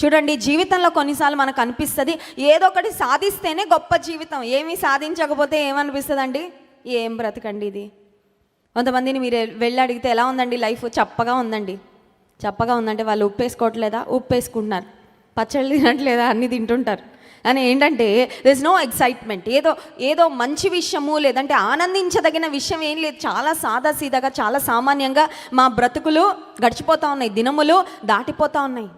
చూడండి జీవితంలో కొన్నిసార్లు మనకు అనిపిస్తుంది ఏదో ఒకటి సాధిస్తేనే గొప్ప జీవితం. ఏమీ సాధించకపోతే ఏమనిపిస్తుంది అండి ఏం బ్రతకండి ఇది? కొంతమందిని మీరు వెళ్ళి అడిగితే ఎలా ఉందండి లైఫ్? చప్పగా ఉందండి. చప్పగా ఉందంటే వాళ్ళు ఉప్పు వేసుకోవట్లేదా ఉప్పు వేసుకుంటున్నారు పచ్చళ్ళు తినట్లేదా? అన్నీ తింటుంటారు. అని ఏంటంటే దిస్ నో ఎక్సైట్మెంట్ ఏదో ఏదో మంచి విషయము లేదంటే ఆనందించదగిన విషయం ఏం లేదు. చాలా సాదా సీదాగా చాలా సామాన్యంగా మా బ్రతుకులు గడిచిపోతూ ఉన్నాయి. దినములు దాటిపోతూ ఉన్నాయి.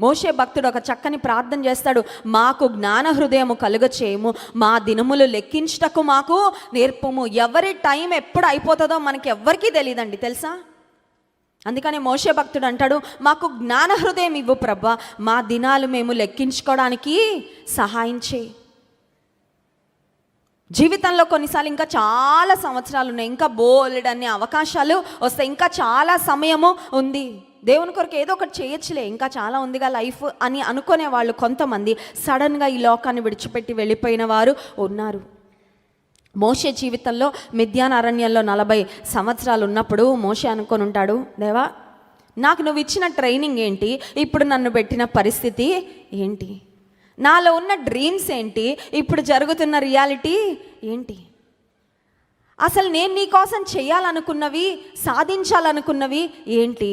మోషే భక్తుడు ఒక చక్కని ప్రార్థన చేస్తాడు. మాకు జ్ఞాన హృదయము కలుగ చేయము మా దినములు లెక్కించుటకు మాకు నేర్పము. ఎవరి టైం ఎప్పుడు అయిపోతుందో మనకి ఎవ్వరికీ తెలియదండి తెలుసా? అందుకని మోషే భక్తుడు అంటాడు మాకు జ్ఞాన హృదయం ఇవ్వు ప్రభా. మా దినాలు మేము లెక్కించుకోవడానికి సహాయం చేయి. జీవితంలో కొన్నిసార్లు ఇంకా చాలా సంవత్సరాలు ఉన్నాయి. ఇంకా బోల్డ్ అనే అవకాశాలు వస్తాయి. ఇంకా చాలా సమయము ఉంది. దేవుని కొరకు ఏదో ఒకటి చేయొచ్చులే. ఇంకా చాలా ఉందిగా లైఫ్ అని అనుకునే వాళ్ళు కొంతమంది. సడన్గా ఈ లోకాన్ని విడిచిపెట్టి వెళ్ళిపోయిన వారు ఉన్నారు. మోషే జీవితంలో మిథ్యాన అరణ్యంలో నలభై సంవత్సరాలు ఉన్నప్పుడు మోషే అనుకొని ఉంటాడు దేవా నాకు నువ్వు ఇచ్చిన ట్రైనింగ్ ఏంటి? ఇప్పుడు నన్ను పెట్టిన పరిస్థితి ఏంటి? నాలో ఉన్న డ్రీమ్స్ ఏంటి? ఇప్పుడు జరుగుతున్న రియాలిటీ ఏంటి? అసలు నేను నీ కోసం చేయాలనుకున్నవి సాధించాలనుకున్నవి ఏంటి?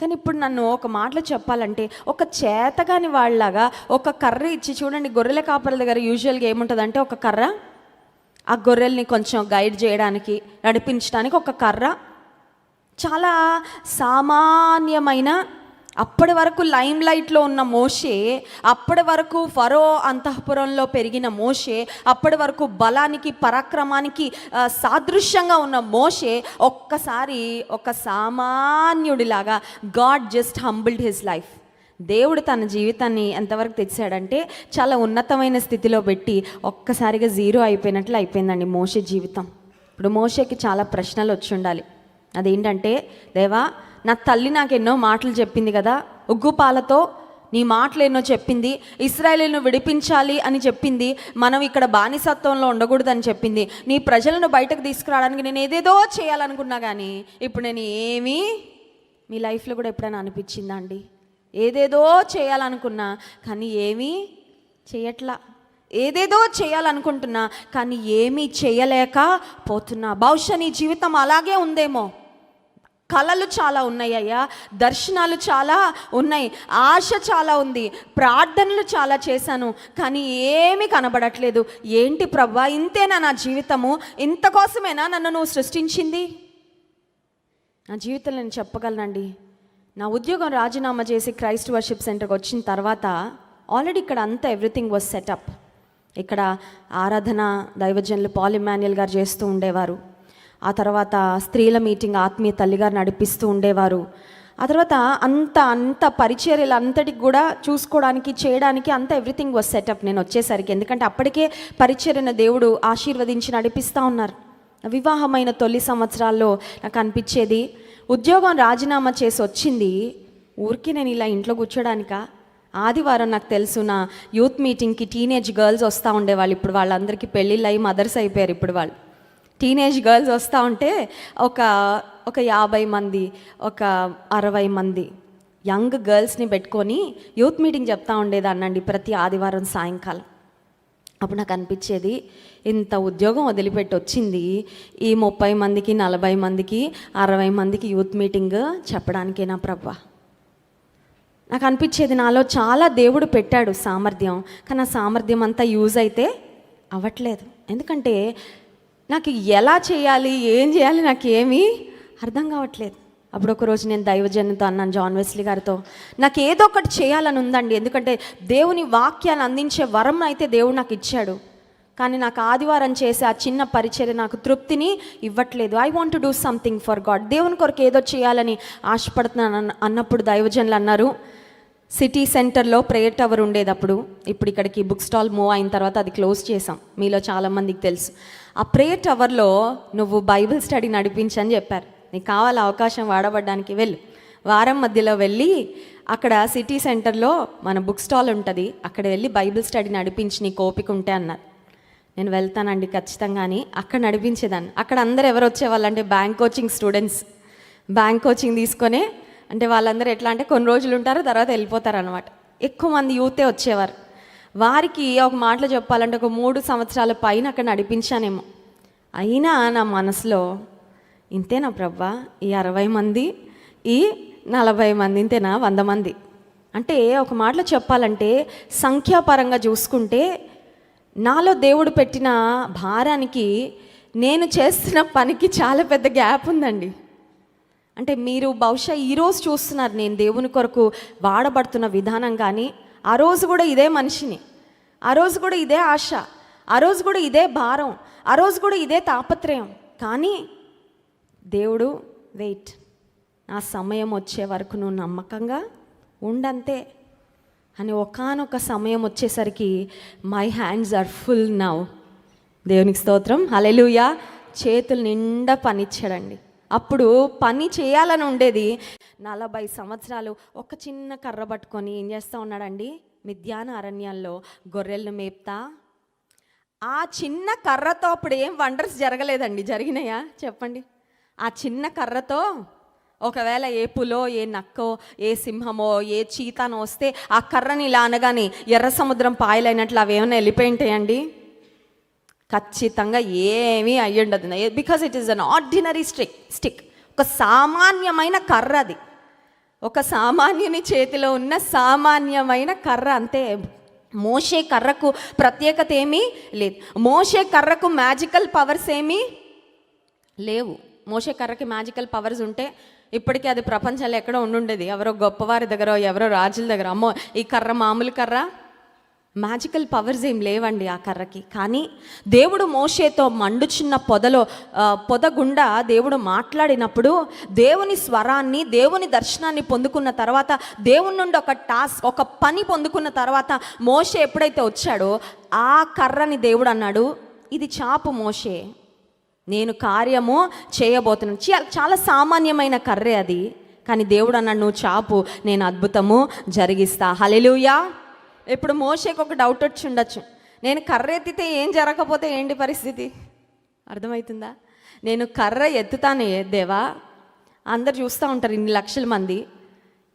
కానీ ఇప్పుడు నన్ను ఒక మాటలో చెప్పాలంటే ఒక చేతగాని వాళ్ళలాగా ఒక కర్ర ఇచ్చి చూడండి గొర్రెల కాపర్ల దగ్గర యూజువల్గా ఏముంటుందంటే ఒక కర్ర. ఆ గొర్రెల్ని కొంచెం గైడ్ చేయడానికి నడిపించడానికి ఒక కర్ర. చాలా సామాన్యమైన అప్పటి వరకు లైమ్ లైట్లో ఉన్న మోషే అప్పటి వరకు ఫరో అంతఃపురంలో పెరిగిన మోషే అప్పటి వరకు బలానికి పరాక్రమానికి సాదృశ్యంగా ఉన్న మోషే ఒక్కసారి ఒక సామాన్యుడిలాగా God just humbled his life. దేవుడు తన జీవితాన్ని ఎంతవరకు తెచ్చాడంటే చాలా ఉన్నతమైన స్థితిలో పెట్టి ఒక్కసారిగా జీరో అయిపోయినట్లు అయిపోయిందండి మోషే జీవితం. ఇప్పుడు మోషేకి చాలా ప్రశ్నలు వచ్చి ఉండాలి. అదేంటంటే దేవా నా తల్లి నాకు ఎన్నో మాటలు చెప్పింది కదా ఉగ్గుపాలతో నీ మాటలు ఎన్నో చెప్పింది ఇస్రాయలీను విడిపించాలి అని చెప్పింది మనం ఇక్కడ బానిసత్వంలో ఉండకూడదని చెప్పింది నీ ప్రజలను బయటకు తీసుకురావడానికి నేను ఏదేదో చేయాలనుకున్నా కానీ ఇప్పుడు నేను ఏమీ మీ లైఫ్లో కూడా ఎప్పుడైనా అనిపించిందా అండి? ఏదేదో చేయాలనుకున్నా కానీ ఏమీ చేయట్లా. ఏదేదో చేయాలనుకుంటున్నా కానీ ఏమీ చేయలేక పోతున్నా. బహుశా నీ జీవితం అలాగే ఉందేమో. కళలు చాలా ఉన్నాయి అయ్యా. దర్శనాలు చాలా ఉన్నాయి. ఆశ చాలా ఉంది. ప్రార్థనలు చాలా చేశాను. కానీ ఏమీ కనబడట్లేదు. ఏంటి ప్రభా? ఇంతేనా నా జీవితము? ఇంత కోసమేనా నన్ను నువ్వు సృష్టించింది? నా జీవితంలో నేను చెప్పగలనండి. నా ఉద్యోగం రాజీనామా చేసి క్రైస్ట్ వర్షిప్ సెంటర్కి వచ్చిన తర్వాత ఆల్రెడీ ఇక్కడ అంతా ఎవ్రీథింగ్ వాజ్ సెటప్. ఇక్కడ ఆరాధన దైవజనులు పాలిమాన్యుల్ గారు చేస్తూ ఉండేవారు. ఆ తర్వాత స్త్రీల మీటింగ్ ఆత్మీయ తల్లిగారు నడిపిస్తూ ఉండేవారు. ఆ తర్వాత అంత అంత పరిచర్యలు అంతటికి కూడా చూసుకోవడానికి చేయడానికి అంత ఎవ్రీథింగ్ వాజ్ సెటప్ నేను వచ్చేసరికి ఎందుకంటే అప్పటికే పరిచర్యన దేవుడు ఆశీర్వదించి నడిపిస్తూ ఉన్నారు. వివాహమైన తొలి సంవత్సరాల్లో నాకు అనిపించేది ఉద్యోగం రాజీనామా చేసి వచ్చింది. ఊరికి నేను ఇలా ఇంట్లో కూర్చోడానికా? ఆదివారం నాకు తెలుసు నా యూత్ మీటింగ్కి టీనేజ్ గర్ల్స్ వస్తూ ఉండేవాళ్ళు. ఇప్పుడు వాళ్ళందరికీ పెళ్ళిళ్ళు అయ్యి మదర్స్ అయిపోయారు ఇప్పుడు వాళ్ళు. టీనేజ్ గర్ల్స్ వస్తూ ఉంటే ఒక ఒక యాభై మంది ఒక అరవై మంది యంగ్ గర్ల్స్ని పెట్టుకొని యూత్ మీటింగ్ చెప్తా ఉండేదాన్నండి ప్రతి ఆదివారం సాయంకాలం. అప్పుడు నాకు అనిపించేది ఇంత ఉద్యోగం వదిలిపెట్టి వచ్చింది ఈ ముప్పై మందికి నలభై మందికి అరవై మందికి యూత్ మీటింగ్ చెప్పడానికేనా ప్రభా. నాకు అనిపించేది నాలో చాలా దేవుడు పెట్టాడు సామర్థ్యం కానీ ఆ సామర్థ్యం అంతా యూజ్ అయితే అవ్వట్లేదు. ఎందుకంటే నాకు ఎలా చేయాలి? ఏం చేయాలి? నాకు ఏమీ అర్థం కావట్లేదు. అప్పుడు ఒక రోజు నేను దైవజనంతో అన్నాను జాన్ వెస్లీ గారితో నాకు ఏదో ఒకటి చేయాలని ఉందండి. ఎందుకంటే దేవుని వాక్యాన్ని అందించే వరం అయితే దేవుడు నాకు ఇచ్చాడు. కానీ నాకు ఆదివారం చేసే ఆ చిన్న పరిచర్య నాకు తృప్తిని ఇవ్వట్లేదు. I want do something for God దేవుని కొరకు ఏదో చేయాలని ఆశపడుతున్నాను అన్న- అన్నప్పుడు దైవజనులు అన్నారు సిటీ సెంటర్లో ప్రేయర్ టవర్ ఉండేది అప్పుడు ఇప్పుడు ఇక్కడికి బుక్ స్టాల్ మూవ్ అయిన తర్వాత అది క్లోజ్ చేసాం మీలో చాలామందికి తెలుసు. ఆ ప్రేయర్ టవర్లో నువ్వు బైబిల్ స్టడీ నడిపించని చెప్పారు. నీకు కావాల అవకాశం వాడబడ్డానికి వెళ్ళు. వారం మధ్యలో వెళ్ళి అక్కడ సిటీ సెంటర్లో మన బుక్ స్టాల్ ఉంటుంది అక్కడ వెళ్ళి బైబిల్ స్టడీ నడిపించి నీకు ఓపిక ఉంటే అన్నారు. నేను వెళ్తానండి ఖచ్చితంగా అని అక్కడ నడిపించేదాన్ని. అక్కడ అందరు ఎవరు వచ్చేవాళ్ళు అంటే bank coaching students. Bank coaching తీసుకొని అంటే వాళ్ళందరూ ఎట్లా అంటే కొన్ని రోజులు ఉంటారు తర్వాత వెళ్ళిపోతారు అనమాట ఎక్కువ మంది యూతే వచ్చేవారు. వారికి ఒక మాటలో చెప్పాలంటే ఒక మూడు సంవత్సరాల పైన అక్కడ నడిపించానేమో. అయినా నా మనసులో ఇంతేనా ప్రవ్వా ఈ అరవై మంది ఈ నలభై మంది ఇంతేనా? వంద మంది? అంటే ఒక మాటలో చెప్పాలంటే సంఖ్యాపరంగా చూసుకుంటే నాలో దేవుడు పెట్టిన భారానికి నేను చేస్తున్న పనికి చాలా పెద్ద గ్యాప్ ఉందండి. అంటే మీరు బహుశా ఈరోజు చూస్తున్నారు నేను దేవుని కొరకు వాడబడుతున్న విధానం కానీ ఆ రోజు కూడా ఇదే మనిషిని. ఆ రోజు కూడా ఇదే ఆశ. ఆ రోజు కూడా ఇదే భారం. ఆ రోజు కూడా ఇదే తాపత్రయం. కానీ దేవుడు వెయిట్. నా సమయం వచ్చే వరకు నువ్వు నమ్మకంగా ఉండంతే అని ఒకానొక సమయం వచ్చేసరికి my hands are full now దేవునికి స్తోత్రం. హలెలుయా చేతులు నిండా పనిచ్చాడండి. అప్పుడు పని చేయాలని ఉండేది. నలభై సంవత్సరాలు ఒక చిన్న కర్ర పట్టుకొని ఏం చేస్తూ ఉన్నాడండి? మిథ్యాన అరణ్యాల్లో గొర్రెలను మేపుతా. ఆ చిన్న కర్రతో అప్పుడు ఏం వండర్స్ జరగలేదండి. జరిగినాయా? చెప్పండి. ఆ చిన్న కర్రతో ఒకవేళ ఏ పులో ఏ నక్కో ఏ సింహమో ఏ చీతనో వస్తే ఆ కర్రని ఇలా అనగానే ఎర్ర సముద్రం పాయలైనట్లు అవి ఏమైనా వెళ్ళిపోయి ఉంటాయండి? ఖచ్చితంగా ఏమీ అయ్యుండదు. Because it is an ordinary stick stick ఒక సామాన్యమైన కర్ర అది. ఒక సామాన్యుని చేతిలో ఉన్న సామాన్యమైన కర్ర అంతే. మోషే కర్రకు ప్రత్యేకత ఏమీ లేదు. మోషే కర్రకు మ్యాజికల్ పవర్స్ ఏమీ లేవు. మోషే కర్రకి మ్యాజికల్ పవర్స్ ఉంటే ఇప్పటికీ అది ప్రపంచంలో ఎక్కడో ఉండుండేది. ఎవరో గొప్పవారి దగ్గర ఎవరో రాజుల దగ్గర. అమ్మో ఈ కర్ర మామూలు కర్ర? మ్యాజికల్ పవర్స్ ఏం లేవండి ఆ కర్రకి. కానీ దేవుడు మోషేతో మండుచున్న పొదలో పొద గుండా దేవుడు మాట్లాడినప్పుడు దేవుని స్వరాన్ని దేవుని దర్శనాన్ని పొందుకున్న తర్వాత దేవుని నుండి ఒక టాస్క్ ఒక పని పొందుకున్న తర్వాత మోషే ఎప్పుడైతే వచ్చాడో ఆ కర్రని దేవుడు అన్నాడు ఇది చాపు మోషే. నేను కార్యము చేయబోతున్నాను. చాలా సామాన్యమైన కర్రే అది. కానీ దేవుడు అన్నాడు నువ్వు చాపు నేను అద్భుతము జరిగిస్తా. హలెలుయా ఇప్పుడు మోషేకి ఒక డౌట్ వచ్చి ఉండొచ్చు. నేను కర్ర ఎత్తితే ఏం జరగకపోతే ఏంటి పరిస్థితి? అర్థమవుతుందా? నేను కర్ర ఎత్తుతాను దేవా. అందరు చూస్తూ ఉంటారు ఇన్ని లక్షల మంది.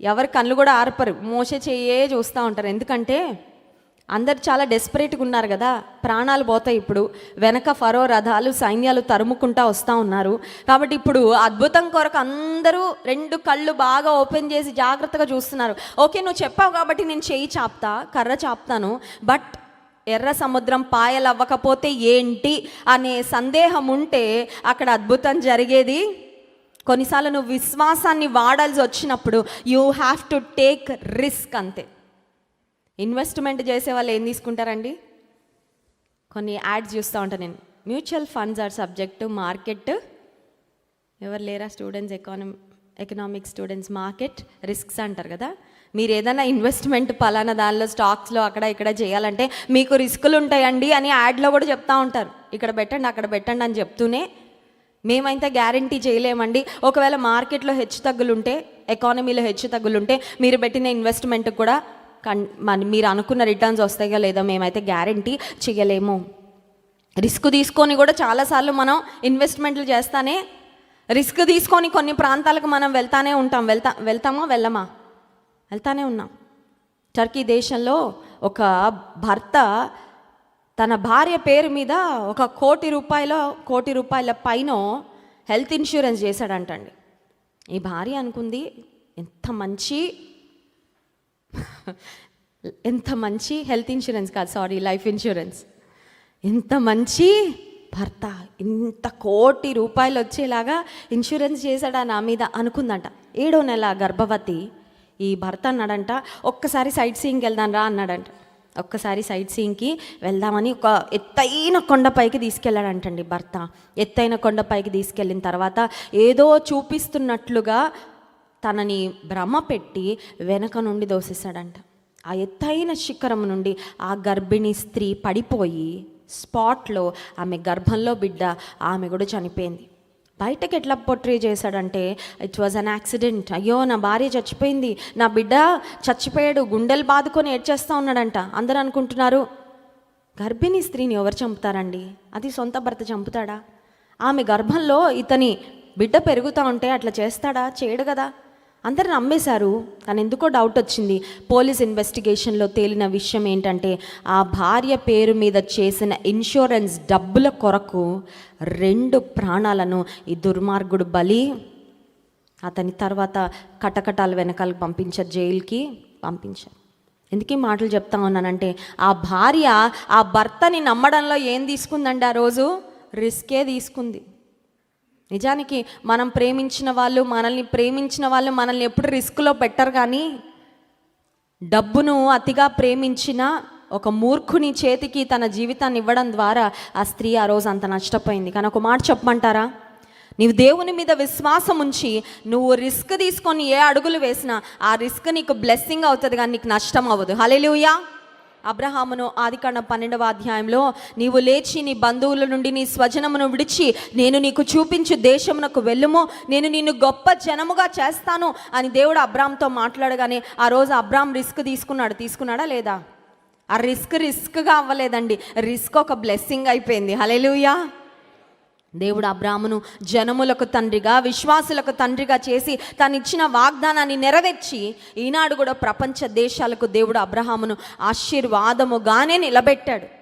ఎవరి కళ్ళు కూడా ఆర్పరు. మోసే చెయ్యే చూస్తూ ఉంటారు. ఎందుకంటే అందరు చాలా డెస్పరేట్గా ఉన్నారు కదా. ప్రాణాలు పోతాయి ఇప్పుడు. వెనక ఫరో రథాలు సైన్యాలు తరుముకుంటా వస్తూ ఉన్నారు. కాబట్టి ఇప్పుడు అద్భుతం కొరకు అందరూ రెండు కళ్ళు బాగా ఓపెన్ చేసి జాగ్రత్తగా చూస్తున్నారు. ఓకే నువ్వు చెప్పావు కాబట్టి నేను చెయ్యి చాప్తా కర్ర చాప్తాను. బట్ ఎర్ర సముద్రం పాయలవ్వకపోతే ఏంటి అనే సందేహం ఉంటే అక్కడ అద్భుతం జరిగేది. కొన్నిసార్లు నువ్వు విశ్వాసాన్ని వాడాల్సి వచ్చినప్పుడు you have to take risk అంతే. ఇన్వెస్ట్మెంట్ చేసే వాళ్ళు ఏం తీసుకుంటారండి? కొన్ని యాడ్స్ చూస్తూ ఉంటాను నేను. Mutual funds are subject market. ఎవరు లేరా? Students economy economic students market risks అంటారు కదా. మీరు ఏదైనా ఇన్వెస్ట్మెంట్ పలానా దానిలో స్టాక్స్లో అక్కడ ఇక్కడ చేయాలంటే మీకు రిస్కులు ఉంటాయండి అని యాడ్లో కూడా చెప్తా ఉంటారు. ఇక్కడ పెట్టండి అక్కడ పెట్టండి అని చెప్తూనే మేమైతే గ్యారంటీ చేయలేమండి. ఒకవేళ మార్కెట్లో హెచ్చు తగ్గులుంటే ఎకానమీలో హెచ్చు తగ్గులుంటే మీరు పెట్టిన ఇన్వెస్ట్మెంట్ కూడా కన్ మన మీరు అనుకున్న రిటర్న్స్ వస్తాయో లేదో మేమైతే గ్యారంటీ చేయలేము రిస్క్ తీసుకొని కూడా చాలాసార్లు మనం ఇన్వెస్ట్మెంట్లు చేస్తానే రిస్క్ తీసుకొని కొన్ని ప్రాంతాలకు మనం వెళ్తానే ఉంటాం. వెళ్తా వెళ్తామా వెళ్ళమా? వెళ్తానే ఉన్నాం. టర్కీ దేశంలో ఒక భర్త తన భార్య పేరు మీద ఒక కోటి రూపాయల కోటి రూపాయల పైన హెల్త్ ఇన్సూరెన్స్ చేశాడంటండి. ఈ భార్య అనుకుంది ఎంత మంచి ఎంత మంచి హెల్త్ ఇన్సూరెన్స్ కాదు సారీ లైఫ్ ఇన్సూరెన్స్ ఎంత మంచి భర్త ఇంత కోటి రూపాయలు వచ్చేలాగా ఇన్సూరెన్స్ చేశాడా నా మీద అనుకుందంట. ఏడో నెల గర్భవతి ఈ భర్త అన్నాడంట ఒక్కసారి సైట్ సీయింగ్కి వెళ్దాం రా అన్నాడంట. ఒక్కసారి సైట్ సీయింగ్కి వెళ్దామని ఒక ఎత్తైన కొండపైకి తీసుకెళ్ళాడంటండి భర్త. ఎత్తైన కొండపైకి తీసుకెళ్ళిన తర్వాత ఏదో చూపిస్తున్నట్లుగా తనని భ్రమ పెట్టి వెనక నుండి దోసేశాడంట. ఆ ఎత్తైన శిఖరం నుండి ఆ గర్భిణీ స్త్రీ పడిపోయి స్పాట్లో ఆమె గర్భంలో బిడ్డ ఆమె కూడా చనిపోయింది. బయటకు ఎట్లా పొట్రీ చేశాడంటే ఇట్ వాజ్ అన్ యాక్సిడెంట్ అయ్యో నా భార్య చచ్చిపోయింది. నా బిడ్డ చచ్చిపోయాడు. గుండెలు బాదుకొని ఏడ్చేస్తూ ఉన్నాడంట. అందరూ అనుకుంటున్నారు గర్భిణీ స్త్రీని ఎవరు చంపుతారండి? అది సొంత భర్త చంపుతాడా? ఆమె గర్భంలో ఇతని బిడ్డ పెరుగుతూ ఉంటే అట్లా చేస్తాడా? చేయడు కదా. అందరు నమ్మేశారు కానీ ఎందుకో డౌట్ వచ్చింది. పోలీస్ ఇన్వెస్టిగేషన్లో తేలిన విషయం ఏంటంటే ఆ భార్య పేరు మీద చేసిన ఇన్సూరెన్స్ డబ్బుల కొరకు రెండు ప్రాణాలను ఈ దుర్మార్గుడు బలి అతని తర్వాత కటకటాల వెనకాల పంపించారు జైలుకి పంపించారు. ఎందుకు ఈ మాటలు చెప్తా ఉన్నానంటే ఆ భార్య ఆ భర్తని నమ్మడంలో ఏం తీసుకుందండి ఆ రోజు? రిస్కే తీసుకుంది. నిజానికి మనం ప్రేమించిన వాళ్ళు మనల్ని ప్రేమించిన వాళ్ళు మనల్ని ఎప్పుడు రిస్క్లో పెట్టరు కానీ డబ్బును అతిగా ప్రేమించిన ఒక మూర్ఖుని చేతికి తన జీవితాన్ని ఇవ్వడం ద్వారా ఆ స్త్రీ ఆ రోజు అంత నష్టపోయింది. కానీ ఒక మాట చెప్పమంటారా? నీవు దేవుని మీద విశ్వాసం ఉంచి నువ్వు రిస్క్ తీసుకొని ఏ అడుగులు వేసినా ఆ రిస్క్ నీకు బ్లెస్సింగ్ అవుతుంది కానీ నీకు నష్టం అవ్వదు. హలెలుయా అబ్రహామును ఆదికాండం పన్నెండవ అధ్యాయంలో నీవు లేచి నీ బంధువుల నుండి నీ స్వజనమును విడిచి నేను నీకు చూపించు దేశమునకు వెళ్ళుము నేను నిన్ను గొప్ప జనముగా చేస్తాను అని దేవుడు అబ్రామ్తో మాట్లాడగానే ఆ రోజు అబ్రామ్ రిస్క్ తీసుకున్నాడు తీసుకున్నాడా లేదా? ఆ రిస్క్ రిస్క్గా అవ్వలేదండి రిస్క్ ఒక బ్లెస్సింగ్ అయిపోయింది హలెలుయా దేవుడు అబ్రామును జనములకు తండ్రిగా విశ్వాసులకు తండ్రిగా చేసి తను ఇచ్చిన వాగ్దానాన్ని నెరవేర్చి ఈనాడు కూడా ప్రపంచ దేశాలకు దేవుడు అబ్రహామును ఆశీర్వాదముగానే నిలబెట్టాడు.